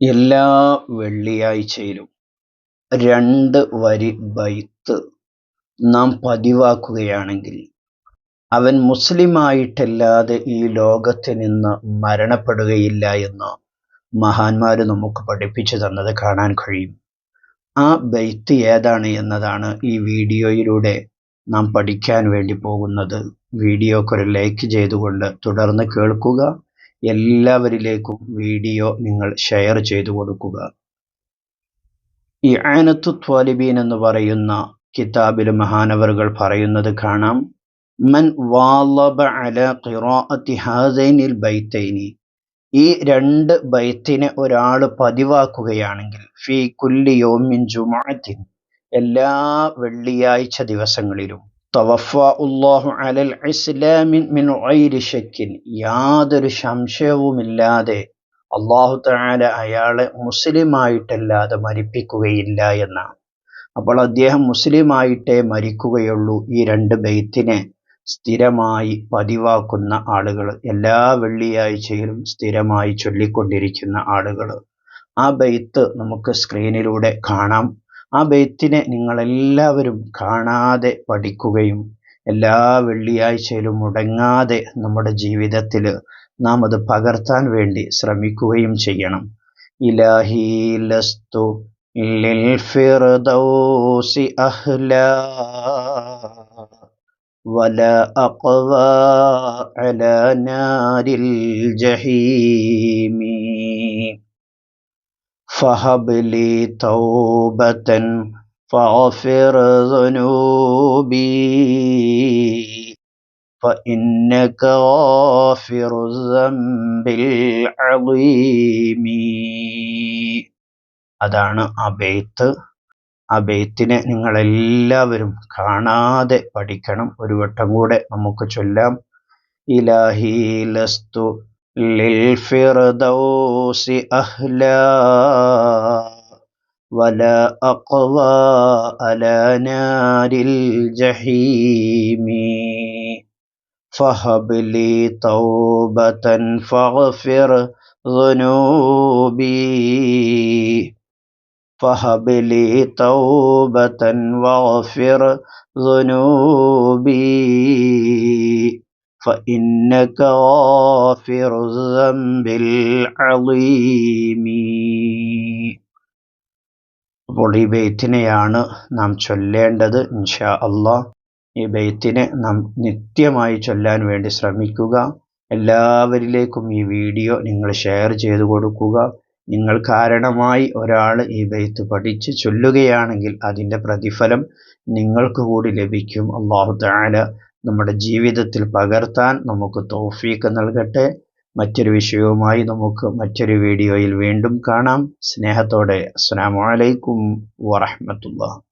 എല്ലാ വെള്ളിയാഴ്ചയിലും രണ്ട് വരി ബൈത്ത് നാം പതിവാക്കുകയാണെങ്കിൽ അവൻ മുസ്ലിമായിട്ടല്ലാതെ ഈ ലോകത്ത് നിന്ന് മരണപ്പെടുകയില്ല എന്ന് മഹാന്മാർ നമുക്ക് പഠിപ്പിച്ചു തന്നത് കാണാൻ കഴിയും. ആ ബൈത്ത് ഏതാണ് എന്നതാണ് ഈ വീഡിയോയിലൂടെ നാം പഠിക്കാൻ വേണ്ടി പോകുന്നത്. വീഡിയോക്ക് ഒരു ലൈക്ക് ചെയ്തുകൊണ്ട് തുടർന്ന് കേൾക്കുക. എല്ലാവരിലേക്കും വീഡിയോ നിങ്ങൾ ഷെയർ ചെയ്തു കൊടുക്കുക. ഈ ആനത്തു ത്വാലിബീൻ എന്ന് പറയുന്ന കിതാബിൽ മഹാനവറുകൾ പറയുന്നത് കാണാം. മൻ വാലബ അല ഖിറാഅത്തി ഹാസൈനിൽ ബൈത്തൈനി ഈ രണ്ട് ബൈത്തിനെ ഒരാൾ പതിവാക്കുകയാണെങ്കിൽ ഫി കുല്ലി യോമിൻ ജുമാഅത്തിൻ എല്ലാ വെള്ളിയാഴ്ച ദിവസങ്ങളിലും. തവഫാഉല്ലാഹു അലൽ ഇസ്ലാമിൻ മിൻ ഷക്കിൻ യാതൊരു സംശയവുമില്ലാതെ അള്ളാഹു തആല അയാളെ മുസ്ലിമായിട്ടല്ലാതെ മരിപ്പിക്കുകയില്ല എന്നാണ്. അപ്പോൾ അദ്ദേഹം മുസ്ലിമായിട്ടേ മരിക്കുകയുള്ളൂ. ഈ രണ്ട് ബെയ്ത്തിനെ സ്ഥിരമായി പതിവാക്കുന്ന ആളുകൾ എല്ലാ വെള്ളിയാഴ്ചയിലും സ്ഥിരമായി ചൊല്ലിക്കൊണ്ടിരിക്കുന്ന ആളുകൾ ആ ബെയ്ത്ത് നമുക്ക് സ്ക്രീനിലൂടെ കാണാം. ആ ബെയ്ത്തിനെ നിങ്ങളെല്ലാവരും കാണാതെ പഠിക്കുകയും എല്ലാ വെള്ളിയാഴ്ചയിലും മുടങ്ങാതെ നമ്മുടെ ജീവിതത്തിൽ നാം അത് പകർത്താൻ വേണ്ടി ശ്രമിക്കുകയും ചെയ്യണം ഇലാഹി ലസ്തു ലിൽ ഫിർദൗസി അഹ്ലാ ولا أقوى على نار الجحيم فهب لي توبة فاغفر ذنوبي فإنك غافر الذنب العظيم അതാണ് ആ ബെയ്ത്ത് ആ ബെയ്ത്തിനെ നിങ്ങളെല്ലാവരും കാണാതെ പഠിക്കണം ഒരു വട്ടം കൂടെ നമുക്ക് ചൊല്ലാം ഇലാഹി ലസ്തു للفردوس أهلا ولا أقوى على نار الجحيم. فهب لي توبة فاغفر ذنوبي. فهب لي توبة واغفر ذنوبي. فإنك غافر الذنب العظيم അപ്പോൾ ഈ ബെയ്ത്തിനെയാണ് നാം ചൊല്ലേണ്ടത് ഇൻഷാ അള്ളാഹ് ഈ ബെയ്ത്തിനെ നാം നിത്യമായി ചൊല്ലാൻ വേണ്ടി ശ്രമിക്കുക എല്ലാവരിലേക്കും ഈ വീഡിയോ നിങ്ങൾ ഷെയർ ചെയ്തു കൊടുക്കുക നിങ്ങൾ കാരണമായി ഒരാൾ ഈ ബൈത്ത് പഠിച്ച് ചൊല്ലുകയാണെങ്കിൽ അതിൻ്റെ പ്രതിഫലം നിങ്ങൾക്ക് കൂടി ലഭിക്കും അള്ളാഹു താല നമ്മുടെ ജീവിതത്തിൽ പകർത്താൻ നമുക്ക് തോഫീക്ക് നൽകട്ടെ. മറ്റൊരു വിഷയവുമായി നമുക്ക് മറ്റൊരു വീഡിയോയിൽ വീണ്ടും കാണാം. സ്നേഹത്തോടെ. അസ്സാം വലൈക്കും വറഹമത്തുള്ള